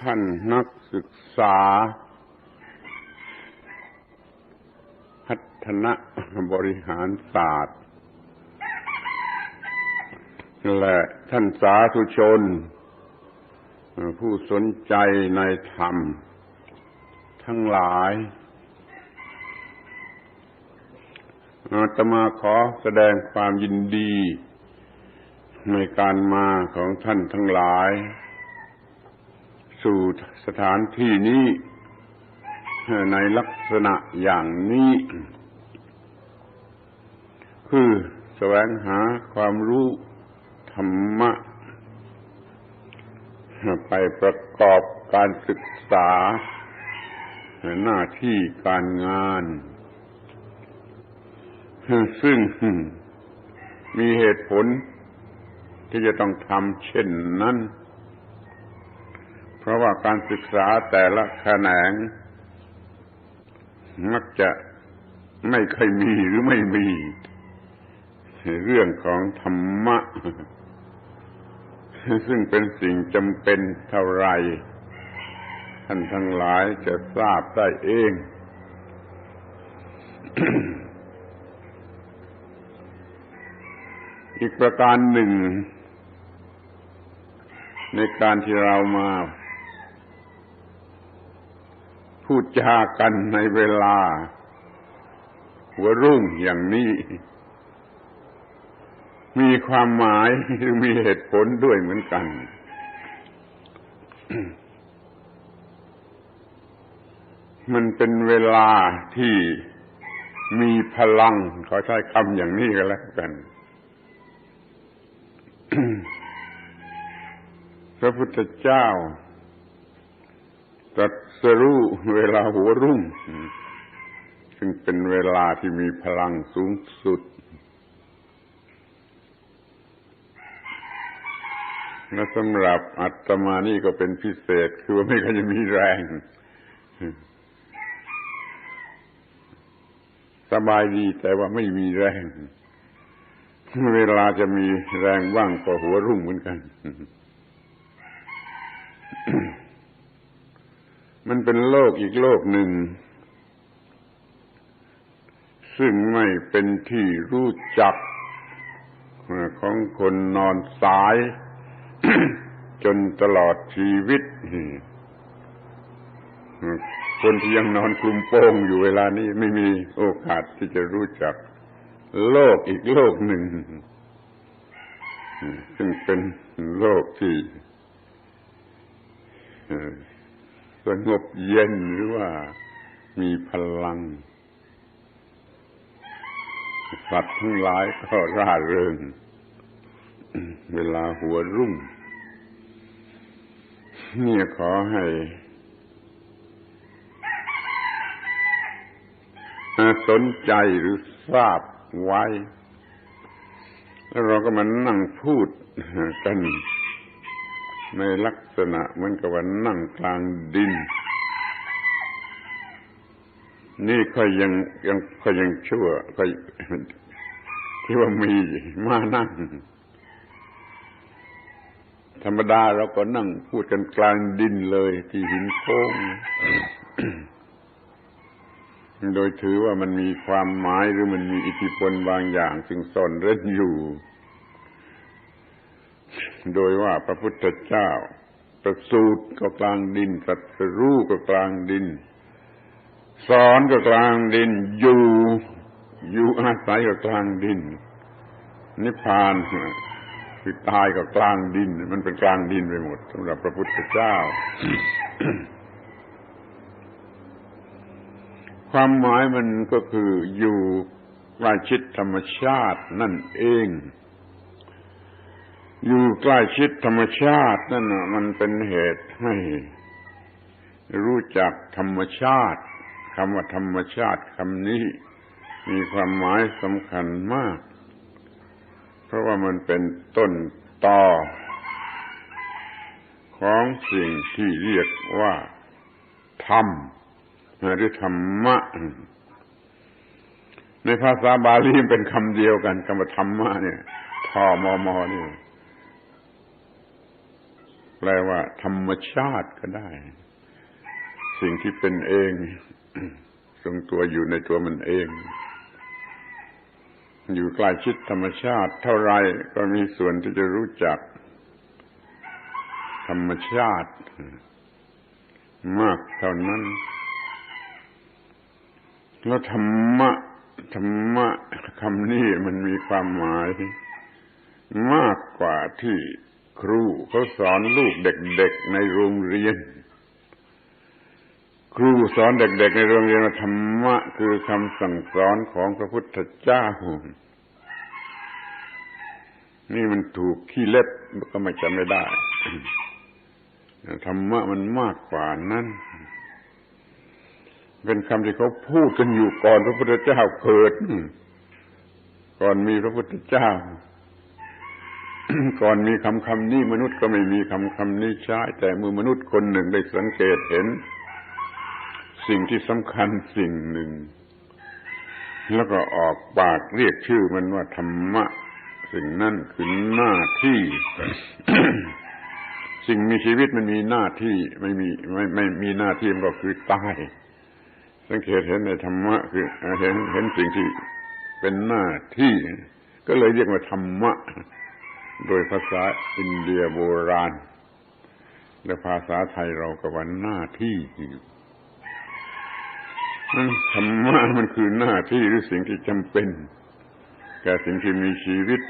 ท่านนักศึกษา พัฒนบริหารศาสตร์ และท่านสาธุชน ผู้สนใจในธรรม ทั้งหลายอาตมาขอแสดงความยินดี ในการมาของท่านทั้งหลาย สู่สถานที่นี้ในลักษณะอย่างนี้ คือแสวงหาความรู้ธรรมะ ไปประกอบการศึกษา หน้าที่การงาน ซึ่งมีเหตุผลที่จะต้องทำเช่นนั้น ราะว่าการศึกษาแต่ละแขนง มักจะไม่เคยมีหรือไม่มี เรื่องของธรรมะ ซึ่งเป็นสิ่งจำเป็นเท่าไร ท่านทั้งหลายจะทราบได้เองอีกประการหนึ่ง ในการที่เรามา พูดจากันในเวลา หัวรุ่งอย่างนี้ มีความหมายหรือมีเหตุผลด้วยเหมือนกัน มันเป็นเวลาที่มีพลังขอใช้คำอย่างนี้ก็แล้วกันพระพุทธเจ้า ตรัสรู้เวลาหัวรุ่ง ซึ่งเป็นเวลาที่มีพลังสูงสุด และสำหรับอัตมานี่ก็เป็นพิเศษ คือว่าไม่ก็จะมีแรง สบายดีแต่ว่าไม่มีแรง เวลาจะมีแรงบ้างก็หัวรุ่งเหมือนกัน มันเป็นโลกอีกโลกหนึ่ง ซึ่งไม่เป็นที่รู้จักของคนนอนสาย จนตลอดชีวิตคนที่ยังนอนคลุมโป้งอยู่เวลานี้ไม่มีโอกาสที่จะรู้จัก โลกอีกโลกหนึ่ง ซึ่งเป็นโลกที่ สงบเย็นหรือว่ามีพลัง สัตว์ทั้งหลายก็ร่าเริง เวลาหัวรุ่งเนี่ยขอให้สนใจหรือทราบไว้ แล้วเราก็มานั่งพูดกัน ในลักษณะเหมือนกับว่านั่งกลางดิน นี่ค่อยยังยังค่อยยังชั่วค่อยที่ว่ามีมานั่ง ธรรมดาเราก็นั่งพูดกันกลางดินเลยที่หินโค้งโดยถือว่ามันมีความหมายหรือมันมีอิทธิพลบางอย่าง ซึ่งซ่อนเร้นอยู่ โดยว่าพระพุทธเจ้า ประสูติก็กลางดินตรัสรู้ก็กลางดิน สอนก็กลางดิน อยู่อยู่อาศัยก็กลางดิน นิพพานคือตายก็กลางดิน มันเป็นกลางดินไปหมดสำหรับพระพุทธเจ้า ความหมายมันก็คืออยู่ใกล้ชิดธรรมชาตินั่นเอง อยู่ใกล้ชิดธรรมชาตินั่นมันเป็นเหตุให้รู้จักธรรมชาติคำว่าธรรมชาติคำนี้ มีความหมายสำคัญมาก เพราะว่ามันเป็นต้นตอของสิ่งที่เรียกว่า ธรรมหรือธรรมะ ในภาษาบาลีเป็นคำเดียวกันคำว่าธรรมะเนี่ยทอมอมอนี่ย แปลว่า ธรรมชาติก็ได้ สิ่งที่เป็นเองทรงตัวอยู่ในตัวมันเอง อยู่ใกล้ชิดธรรมชาติ เท่าไรก็มีส่วนที่จะรู้จัก ธรรมชาติ มากเท่านั้น แล้วธรรมะธรรมะคำนี้มันมีความหมาย มากกว่าที่ ครูเขาสอนลูกเด็กๆในโรงเรียน ครูสอนเด็กๆในโรงเรียนธรรมะคือคำสั่งสอนของพระพุทธเจ้า นี่มันถูกขี้เล็บก็ไม่จำไม่ได้ธรรมะมันมากกว่านั้นเป็นคำที่เขาพูดกันอยู่ก่อนพระพุทธเจ้าเกิด ก่อนมีพระพุทธเจ้า ก่อนมีคำคำนี้มนุษย์ก็ไม่มีคำคำนี้ใช้แต่เมื่อมนุษย์คนหนึ่งได้สังเกตเห็น สิ่งที่สำคัญสิ่งหนึ่ง แล้วก็ออกปากเรียกชื่อมันว่าธรรมะ สิ่งนั้นคือหน้าที่ สิ่งมีชีวิตมันมีหน้าที่ไม่มีไม่ไม่มีหน้าที่มันก็คือตายสังเกตเห็นในธรรมะคือเห็นเห็นสิ่งที่เป็นหน้าที่ ก็เลยเรียกว่าธรรมะ โดยภาษาอินเดียโบราณ และภาษาไทยเราก็ว่าหน้าที่นั่นธรรมะมันคือหน้าที่หรือสิ่งที่จำเป็นแก่สิ่งที่มีชีวิต